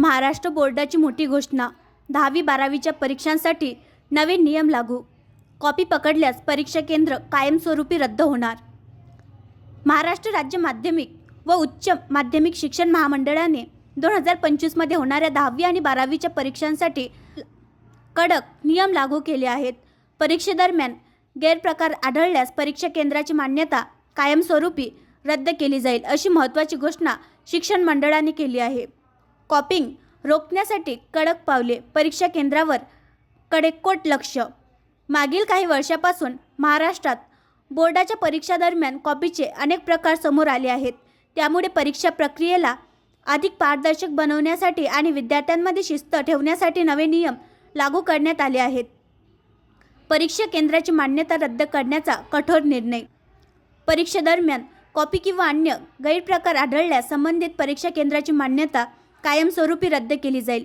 महाराष्ट्र बोर्डाची मोठी घोषणा. दहावी बारावीच्या परीक्षांसाठी नवे नियम लागू. कॉपी पकडल्यास परीक्षा केंद्र कायमस्वरूपी रद्द होणार. महाराष्ट्र राज्य माध्यमिक व उच्च माध्यमिक शिक्षण महामंडळाने दोन हजार पंचवीसमध्ये होणाऱ्या दहावी आणि बारावीच्या परीक्षांसाठी कडक नियम लागू केले आहेत. परीक्षेदरम्यान गैरप्रकार आढळल्यास परीक्षा केंद्राची मान्यता कायमस्वरूपी रद्द केली जाईल अशी महत्त्वाची घोषणा शिक्षण मंडळाने केली आहे. कॉपिंग रोखण्यासाठी कडक पावले परीक्षा केंद्रावर. कडेकोट लक्ष. मागील काही वर्षापासून महाराष्ट्रात बोर्डाच्या परीक्षा दरम्यान कॉपीचे अनेक प्रकार समोर आले आहेत. त्यामुळे परीक्षा प्रक्रियेला अधिक पारदर्शक बनवण्यासाठी आणि विद्यार्थ्यांमध्ये शिस्त ठेवण्यासाठी नवे नियम लागू करण्यात आले आहेत. परीक्षा केंद्राची मान्यता रद्द करण्याचा कठोर निर्णय. परीक्षेदरम्यान कॉपी किंवा अन्य गैरप्रकार आढळल्यास संबंधित परीक्षा केंद्राची मान्यता कायमस्वरूपी रद्द केली जाईल.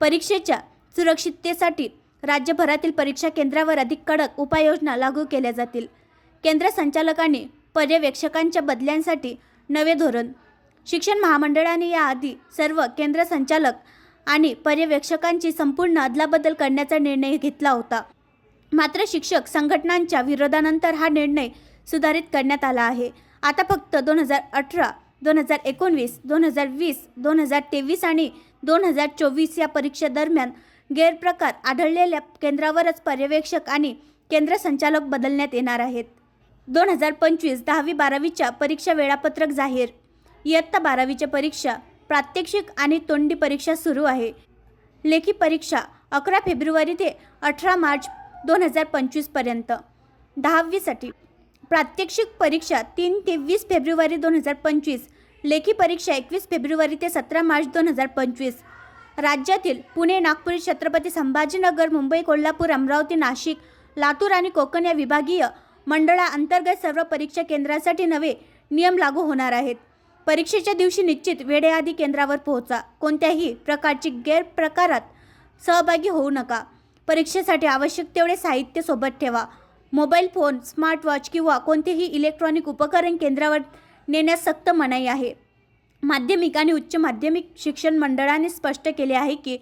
परीक्षेच्या सुरक्षिततेसाठी राज्यभरातील परीक्षा केंद्रावर अधिक कडक उपाययोजना लागू केल्या जातील. केंद्र संचालकांनी पर्यवेक्षकांच्या बदल्यांसाठी नवे धोरण. शिक्षण महामंडळाने याआधी सर्व केंद्र संचालक आणि पर्यवेक्षकांची संपूर्ण अदलाबदल करण्याचा निर्णय घेतला होता. मात्र शिक्षक संघटनांच्या विरोधानंतर हा निर्णय सुधारित करण्यात आला आहे. आता फक्त दोन हजार अठरा दोन हजार एकोणवीस दोन हजार वीस दोन हजार तेवीस आणि दोन हजार चोवीस या परीक्षेदरम्यान गैरप्रकार आढळलेल्या केंद्रावरच पर्यवेक्षक आणि केंद्र संचालक बदलण्यात येणार आहेत. दोन हजार पंचवीस दहावी बारावीच्या परीक्षा वेळापत्रक जाहीर. इयत्ता बारावीच्या परीक्षा प्रात्यक्षिक आणि तोंडी परीक्षा सुरू आहे. लेखी परीक्षा अकरा फेब्रुवारी ते अठरा मार्च दोन हजार पंचवीसपर्यंत दहावीसाठी प्रात्यक्षिक परीक्षा तीन ते वीस फेब्रुवारी दोन हजार पंचवीस. लेखी परीक्षा एकवीस फेब्रुवारी ते सतरा मार्च दोन हजार पंचवीस. राज्यातील पुणे नागपूर छत्रपती संभाजीनगर मुंबई कोल्हापूर अमरावती नाशिक लातूर आणि कोकण या विभागीय मंडळाअंतर्गत सर्व परीक्षा केंद्रासाठी नवे नियम लागू होणार आहेत. परीक्षेच्या दिवशी निश्चित वेळेआधी केंद्रावर पोहोचा. कोणत्याही प्रकारची गैरप्रकारात सहभागी होऊ नका. परीक्षेसाठी आवश्यक तेवढे साहित्य सोबत ठेवा. मोबाईल फोन स्मार्टवॉच किंवा कोणतेही इलेक्ट्रॉनिक उपकरण केंद्रावर नेण्यास सक्त मनाई आहे. माध्यमिक आणि उच्च माध्यमिक शिक्षण मंडळाने स्पष्ट केले आहे की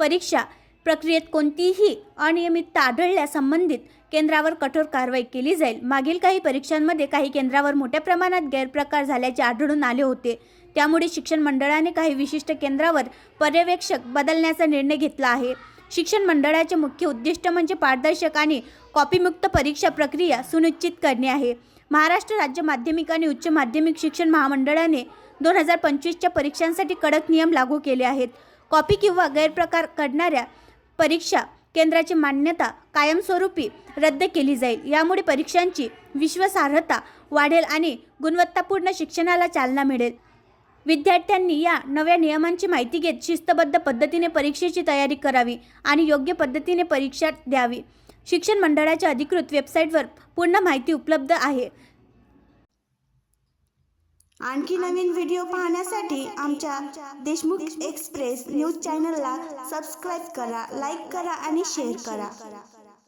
परीक्षा प्रक्रियेत कोणतीही अनियमितता आढळल्यास संबंधित केंद्रावर कठोर कारवाई केली जाईल. मागील काही परीक्षांमध्ये काही केंद्रावर मोठ्या प्रमाणात गैरप्रकार झाल्याचे आढळून आले होते. त्यामुळे शिक्षण मंडळाने काही विशिष्ट केंद्रावर पर्यवेक्षक बदलण्याचा निर्णय घेतला आहे. शिक्षण मंडळाचे मुख्य उद्दिष्ट म्हणजे पारदर्शक आणि कॉपीमुक्त परीक्षा प्रक्रिया सुनिश्चित करणे आहे. महाराष्ट्र राज्य माध्यमिक आणि उच्च माध्यमिक शिक्षण महामंडळाने दोन हजार पंचवीसच्या परीक्षांसाठी कडक नियम लागू केले आहेत. कॉपी किंवा गैरप्रकार करणाऱ्या परीक्षा केंद्राची मान्यता कायमस्वरूपी रद्द केली जाईल. यामुळे परीक्षांची विश्वासार्हता वाढेल आणि गुणवत्तापूर्ण शिक्षणाला चालना मिळेल. विद्यार्थ्यांनी या नव्या नियमांची माहिती घेत शिस्तबद्ध पद्धतीने परीक्षेची तयारी करावी आणि योग्य पद्धतीने परीक्षा द्यावी. शिक्षण मंडळाच्या अधिकृत वेबसाईटवर पूर्ण माहिती उपलब्ध आहे. आणखी नवीन व्हिडिओ पाहण्यासाठी आमच्या देशमुख एक्सप्रेस न्यूज चॅनलला सबस्क्राईब करा लाईक करा आणि शेअर करा.